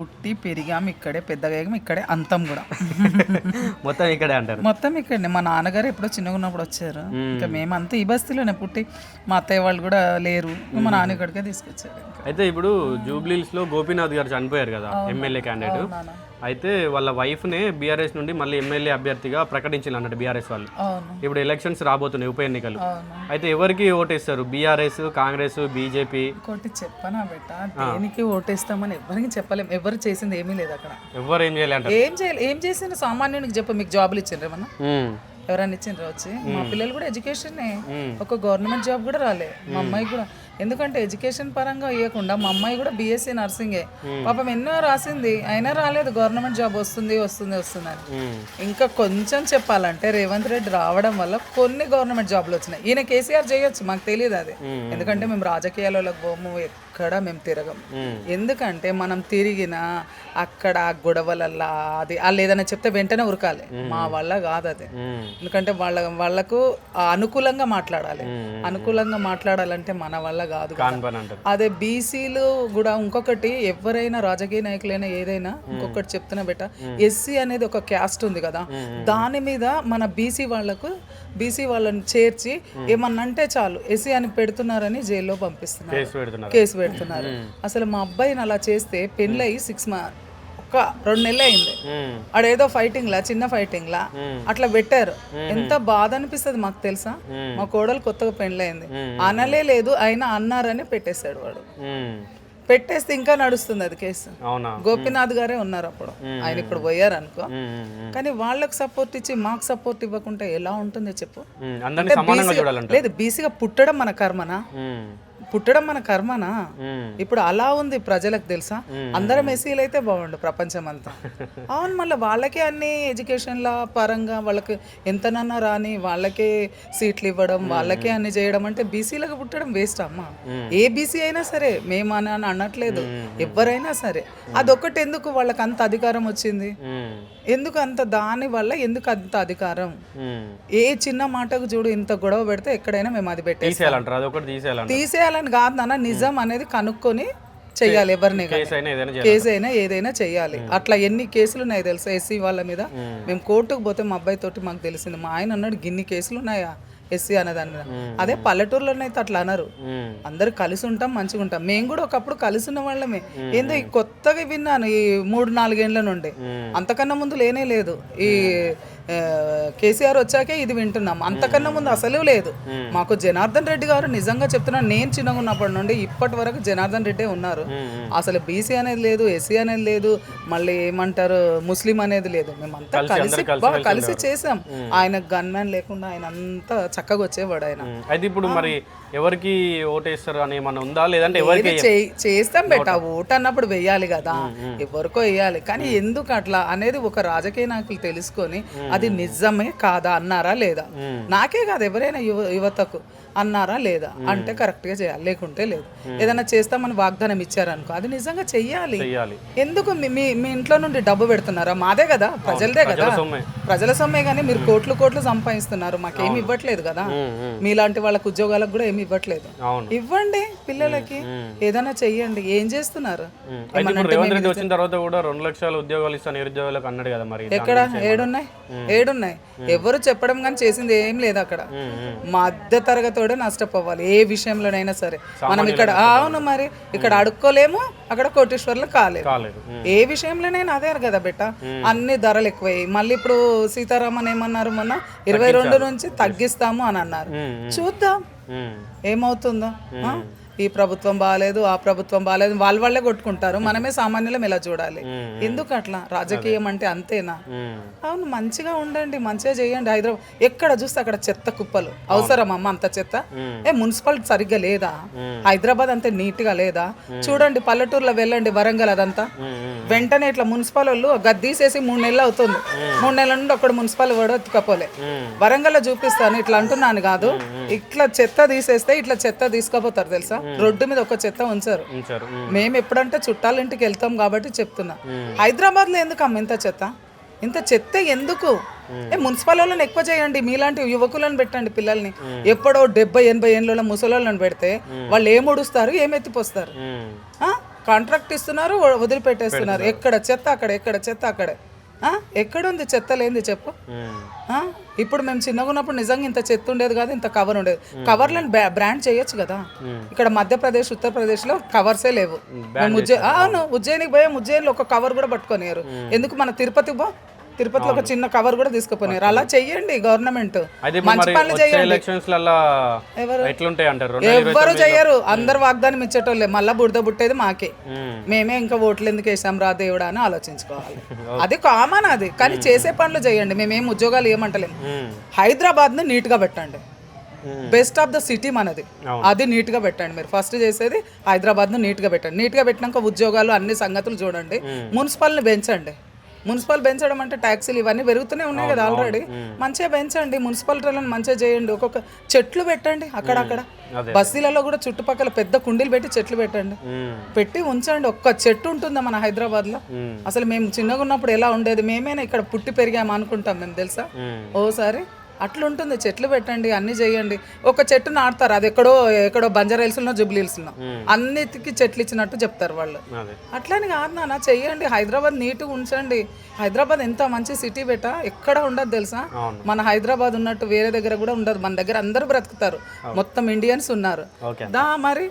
పుట్టి పెరిగాం ఇక్కడే పెద్దగా ఇక్కడే అంతం కూడా. మొత్తం ఇక్కడే అంటారు. మొత్తం ఇక్కడనే. మా నాన్నగారు ఎప్పుడో చిన్నగా ఉన్నప్పుడు వచ్చారు. ఇంకా మేమంతా ఈ బస్తీలోనే పుట్టి మా అత్తయ్య వాళ్ళు కూడా లేరు. మా నాన్న ఇక్కడికే తీసుకొచ్చారు. అయితే ఇప్పుడు జూబ్లీస్లో గోపీనాథ్ గారు చనిపోయారు కదా ఎమ్మెల్యే క్యాండిడేట్. అయితే వాళ్ళ వైఫ్ నే బీఆర్ఎస్ నుండి మళ్ళీ ఎమ్మెల్యే అభ్యర్థిగా ప్రకటించారు అన్నట్టు బీఆర్ఎస్ వాళ్ళు. ఇప్పుడు ఎలక్షన్స్ రాబోతున్నాయి ఉప ఎన్నికలు. అయితే ఎవరికి ఓటేస్తారు? బీఆర్ఎస్ కాంగ్రెస్ బీజేపీ ఇంకోటి చెప్పనా బెట్ట దేనికి ఓటేస్తామని ఎవరికి చెప్పలేం. ఎవరు చేసింది ఏమీ లేదు అక్కడ. ఎవరు ఏం చేయాలి ఏం చేయాలి ఏం చేసిన సామాన్యునికి చెప్ప మీకు జాబులు ఇచ్చిండ్రు ఏమన్నా? ఎవరైనా ఇచ్చిండ్రు వచ్చి. మా పిల్లలు కూడా ఎడ్యుకేషన్. ఒక గవర్నమెంట్ జాబ్ కూడా రాలే. మా అమ్మాయి కూడా. ఎందుకంటే ఎడ్యుకేషన్ పరంగా ఇవ్వకుండా మా అమ్మాయి కూడా బీఎస్సీ నర్సింగే. పాపం ఎన్నో రాసింది. అయినా రాలేదు. గవర్నమెంట్ జాబ్ వస్తుంది వస్తుంది వస్తుంది ఇంకా కొంచెం చెప్పాలంటే రేవంత్ రెడ్డి రావడం వల్ల కొన్ని గవర్నమెంట్ జాబ్లు వచ్చినాయి. ఈయన కేసీఆర్ చేయొచ్చు. మాకు తెలియదు అది. ఎందుకంటే మేము రాజకీయాలకు పోము. ఎక్కడ మేము తిరగం ఎందుకంటే మనం తిరిగిన అక్కడ గొడవలల్లా అది వాళ్ళు ఏదైనా చెప్తే వెంటనే ఉరకాలి. మా వల్ల కాదు అది. ఎందుకంటే వాళ్ళ వాళ్ళకు అనుకూలంగా మాట్లాడాలి. అనుకూలంగా మాట్లాడాలంటే మన వల్ల కాదు అదే బీసీలు కూడా ఇంకొకటి ఎవరైనా రాజకీయ నాయకులైనా ఏదైనా ఇంకొకటి చెప్తున్నా బెట ఎస్సీ అనేది ఒక క్యాస్ట్ ఉంది కదా. దాని మీద మన బీసీ వాళ్ళకు బీసీ వాళ్ళని చేర్చి ఏమన్నా అంటే చాలు ఎస్సీ అని పెడుతున్నారని జైల్లో పంపిస్తున్నారు. కేసు పెడుతున్నారు. అసలు మా అబ్బాయిని అలా చేస్తే పెళ్ళయి సిక్స్ మా ఒక రెండు నెలలు అయింది. ఆడేదో ఫైటింగ్ లా చిన్న ఫైటింగ్ లా. అట్లా పెట్టారు. ఎంత బాధ అనిపిస్తుంది మాకు తెలుసా? మా కోడలు కొత్తగా పెళ్ళయింది అనలే లేదు అయినా అన్నారని పెట్టేశాడు వాడు. పెట్టేస్తే ఇంకా నడుస్తుంది అది కేసు. గోపీనాథ్ గారే ఉన్నారు అప్పుడు. ఆయన ఇప్పుడు పోయారు అనుకో కానీ వాళ్ళకి సపోర్ట్ ఇచ్చి మాకు సపోర్ట్ ఇవ్వకుంటే ఎలా ఉంటుంది చెప్పు. లేదు బీసీగా పుట్టడం మన కర్మనా? పుట్టడం మన కర్మనా? ఇప్పుడు అలా ఉంది ప్రజలకు తెలుసా? అందరం ఎస్సీలు అయితే బాగుండు ప్రపంచం అంతా అవును మళ్ళీ వాళ్ళకే అన్ని ఎడ్యుకేషన్ల పరంగా వాళ్ళకి ఎంతనన్నా రాని వాళ్ళకే సీట్లు ఇవ్వడం వాళ్ళకే అన్ని చేయడం అంటే బీసీలకు పుట్టడం వేస్ట్ అమ్మ. ఏ బీసీ అయినా సరే మేము అని అని అనట్లేదు. ఎవరైనా సరే. అదొక్కటి ఎందుకు వాళ్ళకి అంత అధికారం వచ్చింది? ఎందుకు అంత దాని వల్ల ఎందుకు అంత అధికారం. ఏ చిన్న మాటకు చూడు ఇంత గొడవ పెడితే ఎక్కడైనా మేము అది పెట్టేస్తాం. తీసేయాలంటారు? అది తీసేయాలని కాదు నాన్న నిజం అనేది కనుక్కొని చెయ్యాలి ఎవరిని. కేసు అయినా ఏదైనా చెయ్యాలి. అట్లా ఎన్ని కేసులు ఉన్నాయి తెలుసా? ఎస్సీ వాళ్ళ మీద? మేము. కోర్టుకు పోతే మా అబ్బాయి తోటి మాకు తెలిసింది. మా ఆయన అన్నాడు గిన్ని కేసులు ఉన్నాయా ఎస్సీ అనే దాని మీద అదే పల్లెటూరులోనైతే అట్లా అనరు. అందరు కలిసి ఉంటాం మంచిగా ఉంటాం. మేము కూడా ఒకప్పుడు కలిసి ఉన్న వాళ్ళమే. ఏందో ఈ కొత్తగా విన్నాను ఈ మూడు నాలుగేండ్ల నుండి. అంతకన్నా ముందు లేనే లేదు. ఈ కేసీఆర్ వచ్చాకే ఇది వింటున్నాం. అంతకన్నా ముందు అసలు లేదు. మాకు జనార్దన్ రెడ్డి గారు నిజంగా చెప్తున్నాను నేను చిన్నగా ఉన్నప్పటి నుండి ఇప్పటి వరకు జనార్దన్ రెడ్డే ఉన్నారు. అసలు బీసీ అనేది లేదు ఎస్సీ అనేది లేదు మళ్ళీ ఏమంటారు ముస్లిం అనేది లేదు. మేమంతా కలిసి బాగా కలిసి చేసాం ఆయన గన్మ్యాన్ లేకుండా ఆయన అంతా చక్కగా వచ్చేవాడు ఆయన. అయితే ఇప్పుడు మరి ఎవరికి ఓటేస్తారు అని ఏమన్నా ఉందా? లేదంటే ఎవరికి చేస్తాం బెట్ట ఓటు? అన్నప్పుడు వెయ్యాలి కదా. ఎవరికో వేయాలి. కానీ ఎందుకు అట్లా అనేది ఒక రాజకీయ నాయకులు తెలుసుకొని అది నిజమే కాదా అన్నారా లేదా? నాకే కాదు ఎవరైనా యువ యువతకు. అన్నారా లేదా? అంటే కరెక్ట్గా చేయాలి లేకుంటే లేదు. ఏదైనా చేస్తామని వాగ్దానం ఇచ్చారనుకో అది నిజంగా చెయ్యాలి. ఎందుకు మీ- మీ ఇంట్లో నుండి డబ్బు పెడుతున్నారా? మాదే కదా ప్రజలదే కదా. ప్రజల సొమ్మే కానీ మీరు కోట్లు కోట్లు సంపాదిస్తున్నారు మాకేమి ఇవ్వట్లేదు కదా. మీలాంటి వాళ్ళకి ఉద్యోగాలకు కూడా ఏమి ఇవ్వట్లేదు. ఇవ్వండి పిల్లలకి ఏదైనా చెయ్యండి. ఏం చేస్తున్నారు? వచ్చిన తర్వాత కూడా రెండు లక్షల ఉద్యోగాలు ఇస్తాను నిరుద్యోగులకు అన్నాడు కదా మరి. ఎక్కడ? ఏడున్నాయి? ఏడున్నాయి. ఎవరు చెప్పడం కానీ చేసింది ఏం లేదు అక్కడ. ఉమ్, ఉమ్. తరగతోడే నష్టపోవాలి ఏ విషయంలోనైనా సరే. మనం ఇక్కడ అవును మరి. ఇక్కడ అడుక్కోలేము అక్కడ కోటేశ్వర్లు కాలేదు. ఏ విషయంలోనైనా అదే కదా బిడ్డ. అన్ని ధరలు ఎక్కువయ్యాయి. మళ్ళీ ఇప్పుడు సీతారామన్ ఏమన్నారు మొన్న? ఇరవై రెండు నుంచి తగ్గిస్తాము అని అన్నారు. చూద్దాం. ఏమవుతుందో? ఈ ప్రభుత్వం బాగాలేదు ఆ ప్రభుత్వం బాగాలేదు వాళ్ళ వాళ్ళే కొట్టుకుంటారు. మనమే సామాన్యులం ఇలా చూడాలి. ఎందుకు అట్లా? రాజకీయం అంటే అంతేనా? అవును మంచిగా ఉండండి మంచిగా చేయండి. హైదరాబాద్ ఎక్కడ చూస్తే అక్కడ చెత్త కుప్పలు. అవసరం అమ్మ అంత చెత్త? ఏ మున్సిపాలిటీ సరిగ్గా లేదా? హైదరాబాద్ అంతే నీట్గా లేదా చూడండి పల్లెటూరులో వెళ్ళండి వరంగల్ అదంతా. వెంటనే ఇట్లా మున్సిపల్ వాళ్ళు గద్దీసేసి మూడు నెలలు అవుతుంది. మూడు నెలల నుండి ఒక్కడ మున్సిపల్ కూడా ఎత్తుకపోలే. వరంగల్లో చూపిస్తాను ఇట్లా అంటున్నాను కాదు. ఇట్లా చెత్త తీసేస్తే ఇట్లా చెత్త తీసుకుపోతారు తెలుసా? రోడ్డు మీద ఒక చెత్త ఉంచారు. మేము. ఎప్పుడంటే చుట్టాల ఇంటికి వెళ్తాం కాబట్టి చెప్తున్నా. హైదరాబాద్లో ఎందుకు అమ్మ ఇంత చెత్త? ఇంత చెత్త ఎందుకు? ఏ మున్సిపల్ వాళ్ళని ఎక్కువ చేయండి మీలాంటి యువకులను పెట్టండి పిల్లల్ని. ఎప్పుడో డెబ్బై ఎనభై ఏళ్ళ ముసలోళ్ళని పెడితే వాళ్ళు ఏం ఉడుస్తారు ఏం ఎత్తిపోస్తారు? కాంట్రాక్ట్ ఇస్తున్నారు వదిలిపెట్టేస్తున్నారు. ఎక్కడ చెత్త అక్కడ ఎక్కడ చెత్త అక్కడే? ఎక్కడుంది చెత్త లేనిది చెప్పు? ఇప్పుడు మేము చిన్నగా ఉన్నప్పుడు నిజంగా ఇంత చెత్త ఉండేది కాదు ఇంత కవర్ ఉండేది. కవర్లను బ్రా- బ్రాండ్ చేయొచ్చు కదా. ఇక్కడ మధ్యప్రదేశ్ ఉత్తరప్రదేశ్లో కవర్సే లేవు. మేము. ఉజ్జయి అవును ఉజ్జయినికి పోయాం ఉజ్జయిన్లో ఒక కవర్ కూడా పట్టుకోనియరు ఎందుకు మన తిరుపతి పో తిరుపతిలో ఒక చిన్న కవర్ కూడా తీసుకుపోయారు అలా చెయ్యండి గవర్నమెంట్ మంచి పనులు చేయండి. ఎట్లుంటాయి అంటారు? ఎవ్వరు చెయ్యరు అందరు వాగ్దానం ఇచ్చేటోళ్ళే. మళ్ళా బుడద పుట్టేది మాకే. మేమే. ఇంకా ఓట్లు ఎందుకు వేసాం? రా దేవుడా అని ఆలోచించుకోవాలి. అది కామన్ అది. కానీ చేసే పనులు చేయండి. మేమేం ఉద్యోగాలు ఏమంటలేము ఉమ్. హైదరాబాద్ని నీట్గా పెట్టండి. ఉమ్. బెస్ట్ ఆఫ్ ద సిటీ మనది. అది నీట్గా పెట్టండి మీరు. ఫస్ట్ చేసేది హైదరాబాద్ను నీట్గా పెట్టండి. నీట్గా పెట్టినాక ఉద్యోగాలు అన్ని సంగతులు చూడండి. మున్సిపల్ని పెంచండి. మున్సిపల్ పెంచడం అంటే ట్యాక్సీలు ఇవన్నీ పెరుగుతూనే ఉన్నాయి కదా ఆల్రెడీ. మంచిగా పెంచండి మున్సిపాలిటీలను మంచిగా చేయండి. ఒక్కొక్క చెట్లు పెట్టండి అక్కడక్కడ. అదే. బస్తీలలో కూడా చుట్టుపక్కల పెద్ద కుండీలు పెట్టి చెట్లు పెట్టండి. పెట్టి ఉంచండి. ఒక్క చెట్టు ఉంటుందా మన హైదరాబాద్లో? ఉమ్. అసలు మేము చిన్నగా ఉన్నప్పుడు ఎలా ఉండేది? మేమేనా ఇక్కడ పుట్టి పెరిగాము అనుకుంటాం మేము తెలుసా. ఓసారి అట్లుంటుంది చెట్లు పెట్టండి అన్ని చేయండి. ఒక చెట్టు నాటుతారు అది ఎక్కడో ఎక్కడో బంజారా హిల్స్లో జుబ్లీ హిల్స్లో. అన్నిటికీ చెట్లు ఇచ్చినట్టు చెప్తారు వాళ్ళు. అట్లని కాదు నాన్న చెయ్యండి హైదరాబాద్ నీట్గా ఉంచండి. హైదరాబాద్ ఎంత మంచి సిటీ బెట ఎక్కడ ఉండదు తెలుసా. మన హైదరాబాద్ ఉన్నట్టు వేరే దగ్గర కూడా ఉండదు మన దగ్గర అందరూ బ్రతుకుతారు. మొత్తం ఇండియన్స్ ఉన్నారు. దా మరి